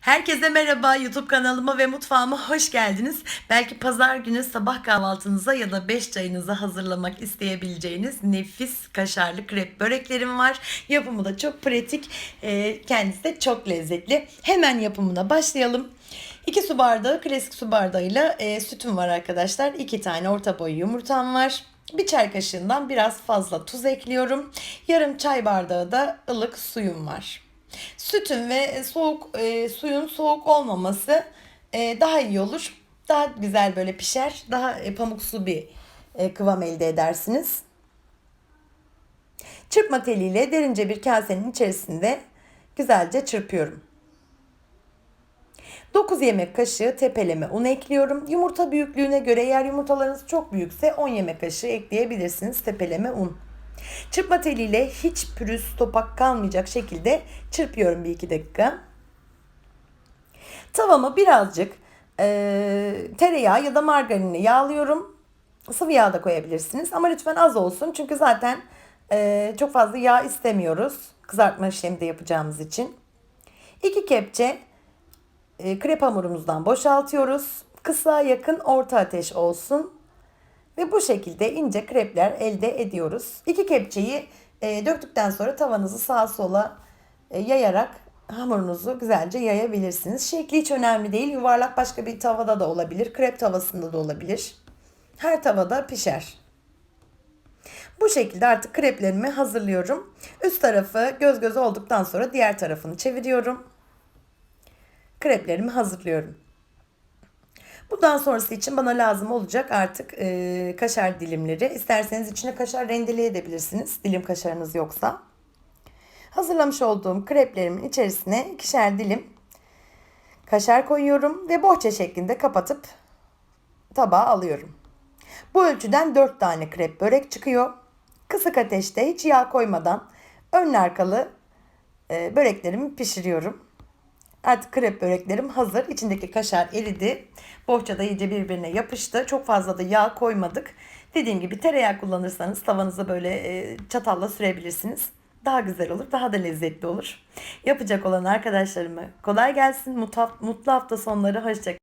Herkese merhaba YouTube kanalıma ve mutfağıma hoş geldiniz. Belki pazar günü sabah kahvaltınıza ya da 5 çayınıza hazırlamak isteyebileceğiniz nefis kaşarlı krep böreklerim var. Yapımı da çok pratik, e, kendisi de çok lezzetli. Hemen yapımına başlayalım. 2 su bardağı klasik su bardağıyla e, sütüm var arkadaşlar. 2 tane orta boy yumurtam var. Bir çay kaşığından biraz fazla tuz ekliyorum. Yarım çay bardağı da ılık suyum var. Sütün ve soğuk e, suyun soğuk olmaması e, daha iyi olur. Daha güzel böyle pişer. Daha e, pamuksu bir e, kıvam elde edersiniz. Çırpma teliyle derince bir kasenin içerisinde güzelce çırpıyorum. 9 yemek kaşığı tepeleme un ekliyorum. Yumurta büyüklüğüne göre eğer yumurtalarınız çok büyükse 10 yemek kaşığı ekleyebilirsiniz tepeleme un. Çırpma teliyle hiç pürüz topak kalmayacak şekilde çırpıyorum bir iki dakika. Tavama birazcık e, tereyağı ya da margarini yağlıyorum. Sıvı yağ da koyabilirsiniz ama lütfen az olsun çünkü zaten e, çok fazla yağ istemiyoruz kızartma işlemi de yapacağımız için. 2 kepçe e, krep hamurumuzdan boşaltıyoruz. Kısa yakın orta ateş olsun. Ve bu şekilde ince krepler elde ediyoruz. İki kepçeyi e, döktükten sonra tavanızı sağa sola e, yayarak hamurunuzu güzelce yayabilirsiniz. Şekli hiç önemli değil. Yuvarlak başka bir tavada da olabilir. Krep tavasında da olabilir. Her tavada pişer. Bu şekilde artık kreplerimi hazırlıyorum. Üst tarafı göz göz olduktan sonra diğer tarafını çeviriyorum. Kreplerimi hazırlıyorum. Bundan sonrası için bana lazım olacak artık e, kaşar dilimleri. İsterseniz içine kaşar rendeleyebilirsiniz dilim kaşarınız yoksa. Hazırlamış olduğum kreplerimin içerisine ikişer dilim kaşar koyuyorum ve bohça şeklinde kapatıp tabağa alıyorum. Bu ölçüden 4 tane krep börek çıkıyor. Kısık ateşte hiç yağ koymadan ön arkalı e, böreklerimi pişiriyorum. Artık krep böreklerim hazır. İçindeki kaşar eridi. Bohça da iyice birbirine yapıştı. Çok fazla da yağ koymadık. Dediğim gibi tereyağı kullanırsanız tavanıza böyle e, çatalla sürebilirsiniz. Daha güzel olur, daha da lezzetli olur. Yapacak olan arkadaşlarıma kolay gelsin. Mutlu, hafta sonları. Hoşçakalın.